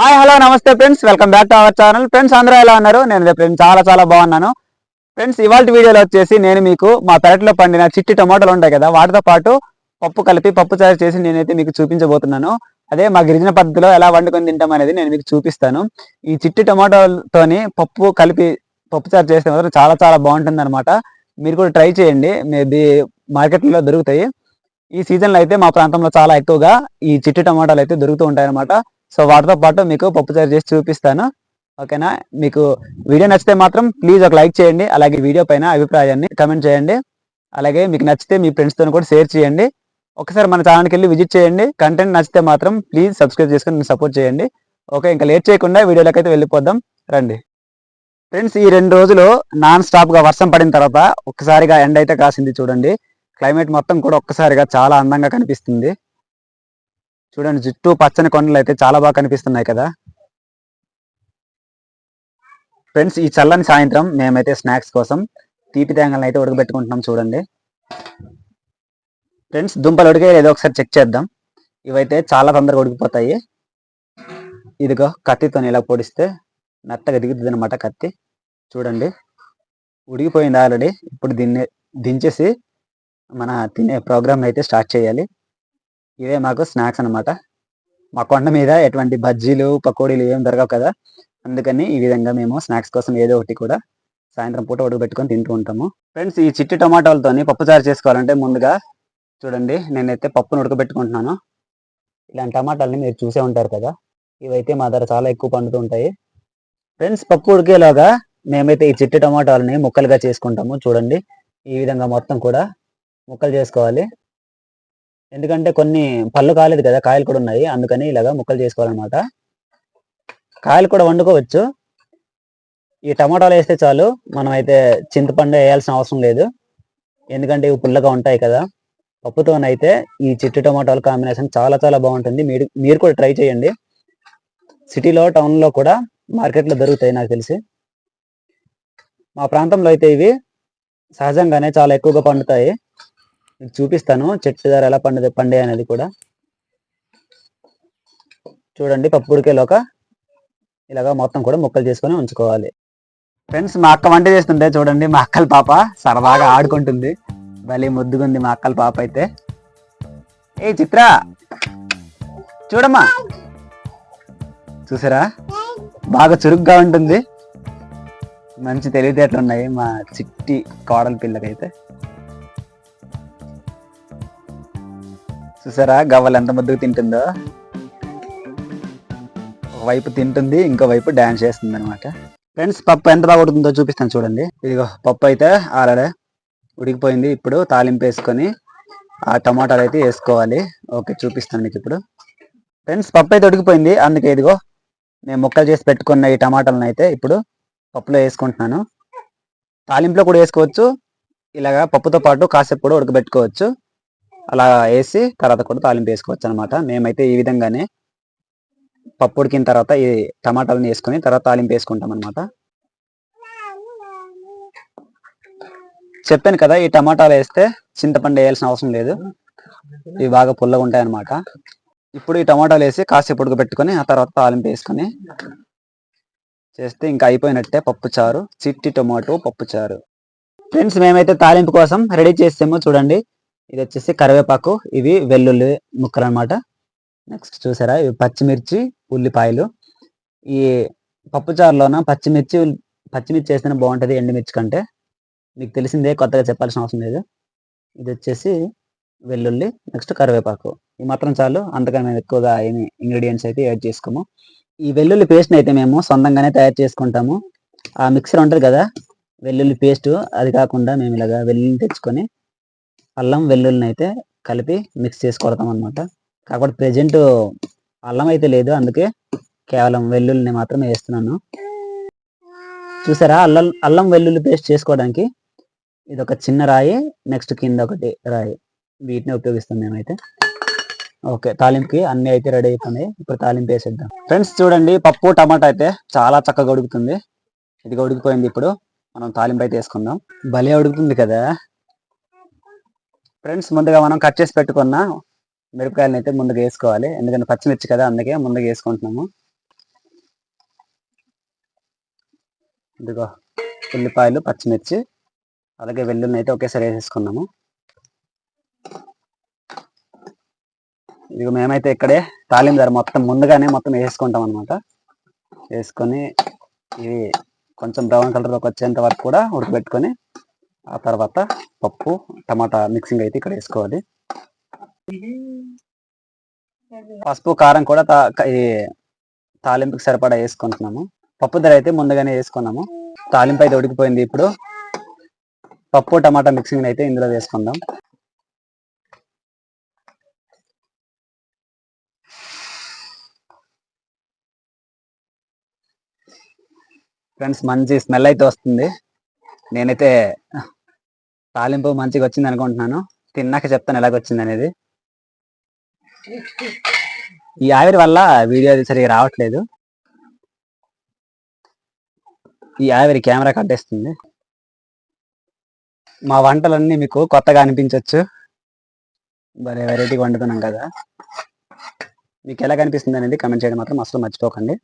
Hi hello నమస్తే friends welcome back to our channel friends అందరూ ఎలా ఉన్నారు? నేను ఫ్రెండ్స్ చాలా చాలా బాగున్నాను. ఫ్రెండ్స్ ఇవాళ వీడియోలో వచ్చేసి నేను మీకు మా పెరట్లో పండిన చిట్టి టమాటాలు ఉంటాయి కదా వాటితో పాటు పప్పు కలిపి పప్పు చారు చేసి నేనైతే మీకు చూపించబోతున్నాను. అదే మా గిరిజన పద్ధతిలో ఎలా వండుకొని తింటాం అనేది నేను మీకు చూపిస్తాను. ఈ చిట్టి టమాటాలతోని పప్పు కలిపి పప్పు చారు చేస్తే మాత్రం చాలా చాలా బాగుంటుంది అనమాట మీరు కూడా ట్రై చేయండి. మేబీ మార్కెట్లో దొరుకుతాయి. ఈ సీజన్లో అయితే మా ప్రాంతంలో చాలా ఎక్కువగా ఈ చిట్టి టమాటాలు అయితే దొరుకుతూ ఉంటాయి అనమాట సో వాటితో పాటు మీకు పప్పుచారు చేసి చూపిస్తాను. ఓకేనా? మీకు వీడియో నచ్చితే మాత్రం ప్లీజ్ ఒక లైక్ చేయండి. అలాగే వీడియో పైన అభిప్రాయాన్ని కమెంట్ చేయండి. అలాగే మీకు నచ్చితే మీ ఫ్రెండ్స్తో కూడా షేర్ చేయండి. ఒకసారి మన ఛానల్కి వెళ్ళి విజిట్ చేయండి. కంటెంట్ నచ్చితే మాత్రం ప్లీజ్ సబ్స్క్రైబ్ చేసుకొని సపోర్ట్ చేయండి. ఓకే ఇంకా లేట్ చేయకుండా వీడియోలోకి అయితే వెళ్ళిపోదాం. రండి. ఫ్రెండ్స్ ఈ రెండు రోజులు నాన్ స్టాప్గా వర్షం పడిన తర్వాత ఒక్కసారిగా ఎండ అయితే కాసింది చూడండి. క్లైమేట్ మొత్తం కూడా ఒక్కసారిగా చాలా అందంగా కనిపిస్తుంది. చూడండి చుట్టూ పచ్చని కొండలు అయితే చాలా బాగా కనిపిస్తున్నాయి కదా. ఫ్రెండ్స్ ఈ చల్లని సాయంత్రం మేమైతే స్నాక్స్ కోసం తీపి తేంగలను అయితే ఉడకబెట్టుకుంటున్నాం చూడండి. ఫ్రెండ్స్ దుంపలు ఉడికే ఏదో ఒకసారి చెక్ చేద్దాం. ఇవైతే చాలా తొందరగా ఉడికిపోతాయి. ఇదిగో కత్తితో ఇలా పొడిస్తే మెత్తగా దిగుతుంది అనమాట కత్తి. చూడండి ఉడికిపోయింది ఆల్రెడీ ఇప్పుడు దీన్ని దించేసి మన తినే ప్రోగ్రామ్ అయితే స్టార్ట్ చేయాలి. ఇవే మాకు స్నాక్స్ అన్నమాట. మా కొండ మీద ఎటువంటి బజ్జీలు పకోడీలు ఏం దొరకవు కదా. అందుకని ఈ విధంగా మేము స్నాక్స్ కోసం ఏదో ఒకటి కూడా సాయంత్రం పూట ఉడకబెట్టుకొని తింటూ ఉంటాము. ఫ్రెండ్స్ ఈ చిట్టి టమాటాలతోని పప్పుచారు చేసుకోవాలంటే ముందుగా చూడండి నేనైతే పప్పును ఉడకబెట్టుకుంటున్నాను. ఇలాంటి టమాటాలని మీరు చూసే ఉంటారు కదా. ఇవైతే మా దగ్గర చాలా ఎక్కువ పండుతూ ఉంటాయి. ఫ్రెండ్స్ పప్పు ఉడికేలాగా మేమైతే ఈ చిట్టి టమాటాలని ముక్కలుగా చేసుకుంటాము. చూడండి ఈ విధంగా మొత్తం కూడా ముక్కలు చేసుకోవాలి. ఎందుకంటే కొన్ని పళ్ళు కాలేదు కదా కాయలు కూడా ఉన్నాయి. అందుకని ఇలాగా ముక్కలు చేసుకోవాలన్నమాట. కాయలు కూడా వండుకోవచ్చు. ఈ టమాటాలు వేస్తే చాలు. మనం అయితే చింతపండు వేయాల్సిన అవసరం లేదు. ఎందుకంటే ఇవి పుల్లగా ఉంటాయి కదా. పప్పుతోనైతే ఈ చిట్టి టమాటాల కాంబినేషన్ చాలా చాలా బాగుంటుంది. మీరు మీరు కూడా ట్రై చేయండి. సిటీలో టౌన్లో కూడా మార్కెట్లో దొరుకుతాయి నాకు తెలిసి. మా ప్రాంతంలో అయితే ఇవి సహజంగానే చాలా ఎక్కువగా పండుతాయి. మీకు చూపిస్తాను. చెట్టు ధర ఎలా పండు పండే అనేది కూడా. చూడండి పప్పు ఉడికేలోక ఇలాగా మొత్తం కూడా ముక్కలు చేసుకొని ఉంచుకోవాలి. ఫ్రెండ్స్ మా అక్క వంట చేస్తుంటే చూడండి మా అక్కల పాప సరదాగా ఆడుకుంటుంది. భలే ముద్దుగుంది మా అక్కల పాప అయితే. ఏ చిత్ర! చూడమ్మా! చూసారా? బాగా చురుగ్గా ఉంటుంది. మంచి తెలివితేటలు ఉన్నాయి మా చిట్టి కోడల పిల్లకైతే. చూసారా? గవ్వలు ఎంత ముద్దుకు తింటుందో. వైపు తింటుంది ఇంకో వైపు డాన్స్ చేస్తుంది అనమాట ఫ్రెండ్స్ పప్పు ఎంత బాగా ఉడుతుందో చూపిస్తాను చూడండి. ఇదిగో పప్పు అయితే ఆల్రెడీ ఉడికిపోయింది. ఇప్పుడు తాలింపు వేసుకొని ఆ టమాటాలు అయితే వేసుకోవాలి. ఓకే చూపిస్తాను మీకు ఇప్పుడు. ఫ్రెండ్స్ పప్పు అయితే ఉడికిపోయింది. అందుకే ఇదిగో నేను ముక్కలు చేసి పెట్టుకున్న ఈ టమాటాలను అయితే ఇప్పుడు పప్పులో వేసుకుంటున్నాను. తాలింపులో కూడా వేసుకోవచ్చు. ఇలాగా పప్పుతో పాటు కాసేపు కూడా ఉడకబెట్టుకోవచ్చు. అలా వేసి తర్వాత కూడా తాలింపు వేసుకోవచ్చు అనమాట మేమైతే ఈ విధంగానే పప్పు ఉడికిన తర్వాత ఈ టమాటాలను వేసుకొని తర్వాత తాలింపు వేసుకుంటాం అనమాట చెప్పాను కదా ఈ టమాటాలు వేస్తే చింతపండు వేయాల్సిన అవసరం లేదు. ఇవి బాగా పుల్లగా ఉంటాయి అనమాట ఇప్పుడు ఈ టమాటాలు వేసి కాసేపు ఉడకబెట్టుకొని ఆ తర్వాత తాలింపు వేసుకొని చేస్తే ఇంకా అయిపోయినట్టే పప్పు చారు. చిట్టి టొమాటో పప్పు చారు. ఫ్రెండ్స్ మేమైతే తాలింపు కోసం రెడీ చేసాము చూడండి. ఇది వచ్చేసి కరివేపాకు. ఇవి వెల్లుల్లి ముక్కలు అనమాట నెక్స్ట్ చూసారా? ఇవి పచ్చిమిర్చి ఉల్లిపాయలు. ఈ పప్పుచారులోన పచ్చిమిర్చి పచ్చిమిర్చి వేస్తేనే బాగుంటుంది ఎండుమిర్చి కంటే. మీకు తెలిసిందే కొత్తగా చెప్పాల్సిన అవసరం లేదు. ఇది వచ్చేసి వెల్లుల్లి నెక్స్ట్ కరివేపాకు. ఈ మాత్రం చాలు. అంతగా మేము ఎక్కువగా ఏమి ఇంగ్రీడియంట్స్ అయితే యాడ్ చేసుకోము. ఈ వెల్లుల్లి పేస్ట్ని అయితే మేము సొంతంగానే తయారు చేసుకుంటాము. ఆ మిక్సర్ ఉంటుంది కదా? వెల్లుల్లి పేస్ట్ అది కాకుండా మేము ఇలాగా వెల్లుల్లి తెచ్చుకొని అల్లం వెల్లుల్లిని అయితే కలిపి మిక్స్ చేసి కొడతాం అనమాట కాకపోతే ప్రెజెంట్ అల్లం అయితే లేదు అందుకే కేవలం వెల్లుల్లిని మాత్రమే వేస్తున్నాను. చూసారా? అల్లం అల్లం వెల్లుల్లి పేస్ట్ చేసుకోవడానికి ఇది ఒక చిన్న రాయి నెక్స్ట్ కింద ఒకటి రాయి. వీటిని ఉపయోగిస్తాం మేమైతే. ఓకే తాలింపుకి అన్ని అయితే రెడీ అయిపోయినాయి. ఇప్పుడు తాలింపు వేసేద్దాం. ఫ్రెండ్స్ చూడండి పప్పు టమాటా అయితే చాలా చక్కగా ఉడుకుతుంది. ఇది ఉడికిపోయింది ఇప్పుడు. మనం తాలింపు అయితే వేసుకుందాం. భలే ఉడుకుతుంది కదా? ఫ్రెండ్స్ ముందుగా మనం కట్ చేసి పెట్టుకున్న మిరపకాయలను అయితే ముందుగా వేసుకోవాలి. ఎందుకంటే పచ్చిమిర్చి కదా అందుకే ముందుగా వేసుకుంటున్నాము. ఇదిగో ఉల్లిపాయలు పచ్చిమిర్చి అలాగే వెల్లుల్లి అయితే ఒకేసారి వేసేసుకున్నాము. ఇదిగో మేమైతే ఇక్కడే తాలిం ధర మొత్తం ముందుగానే మొత్తం వేసుకుంటాం అనమాట వేసుకొని ఇవి కొంచెం బ్రౌన్ కలర్లోకి వచ్చేంత వరకు కూడా ఉడకబెట్టుకొని ఆ తర్వాత పప్పు టమాటా మిక్సింగ్ అయితే ఇక్కడ వేసుకోవాలి. పసుపు కారం కూడా తా- తాలింపుకి సరిపడా వేసుకుంటున్నాము. పప్పు ధర అయితే ముందుగానే వేసుకున్నాము. తాలింపు అయితే ఉడికిపోయింది ఇప్పుడు. పప్పు టమాటా మిక్సింగ్ అయితే ఇందులో వేసుకుందాం. ఫ్రెండ్స్ మంచి స్మెల్ అయితే వస్తుంది. నేనైతే తాలింపు మంచిగా వచ్చింది అనుకుంటున్నాను. తిన్నాక చెప్తాను ఎలాగొచ్చింది అనేది. ఈ ఆవిరి వల్ల వీడియో అది సరిగా రావట్లేదు. ఈ ఆవిరి కెమెరా కట్టేస్తుంది మా వంటలన్నీ మీకు కొత్తగా అనిపించవచ్చు భలే వెరైటీగా వండుతున్నాం కదా. మీకు ఎలా కనిపిస్తుంది అనేది కమెంట్ చేయడం మాత్రం అసలు మర్చిపోకండి.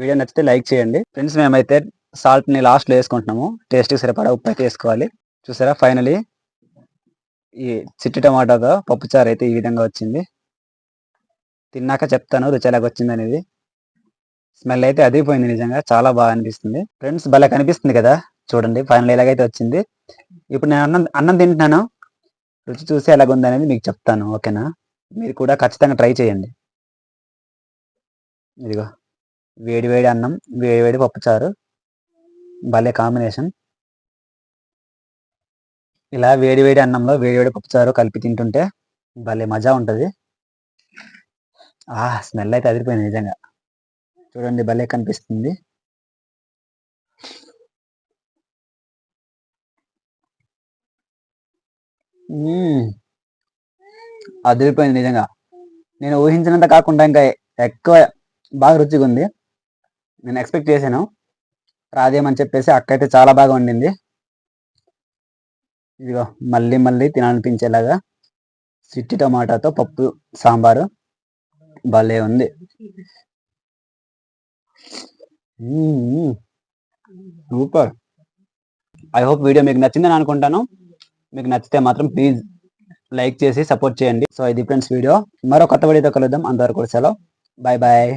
వీడియో నచ్చితే లైక్ చేయండి. ఫ్రెండ్స్ మేమైతే సాల్ట్ని లాస్ట్లో వేసుకుంటున్నాము. టేస్ట్కి సరిపడా ఉప్పు అయితే వేసుకోవాలి. చూసారా? ఫైనలీ ఈ చిట్టి టమాటాతో పప్పుచారు అయితే ఈ విధంగా వచ్చింది. తిన్నాక చెప్తాను రుచి ఎలాగ వచ్చింది అనేది స్మెల్ అయితే అదిరిపోయింది నిజంగా చాలా బాగా అనిపిస్తుంది. ఫ్రెండ్స్ భలే కనిపిస్తుంది కదా? చూడండి ఫైనల్ ఎలాగైతే వచ్చింది. ఇప్పుడు నేను అన్నం అన్నం తింటున్నాను. రుచి చూసి ఎలాగుంది అనేది మీకు చెప్తాను ఓకేనా? మీరు కూడా ఖచ్చితంగా ట్రై చేయండి. ఇదిగో వేడి వేడి అన్నం వేడి వేడి పప్పుచారు భలే కాంబినేషన్. ఇలా వేడి వేడి అన్నంలో వేడి వేడి పప్పుచారు కలిపి తింటుంటే భలే మజా ఉంటుంది. ఆ స్మెల్ అయితే అదిరిపోయింది నిజంగా. చూడండి భలే కనిపిస్తుంది. అదిరిపోయింది నిజంగా. నేను ఊహించినంత కాకుండా ఇంకా ఎక్కువ బాగా రుచిగా ఉంది. నేను ఎక్స్పెక్ట్ చేశాను. రాదేమని చెప్పేసి అక్క అయితే చాలా బాగా వండింది. ఇదిగో మళ్ళీ మళ్ళీ తినాలనిపించేలాగా చిట్టి టమాటాతో పప్పు సాంబారు. భలే ఉంది. సూపర్. ఐ హోప్ వీడియో మీకు నచ్చిందని అనుకుంటాను. మీకు నచ్చితే మాత్రం ప్లీజ్ లైక్ చేసి సపోర్ట్ చేయండి. సో ఇది ఫ్రెండ్స్ వీడియో. మరో కొత్త వీడియోతో కలుద్దాం. అంతవరకు సెలవు. Bye bye.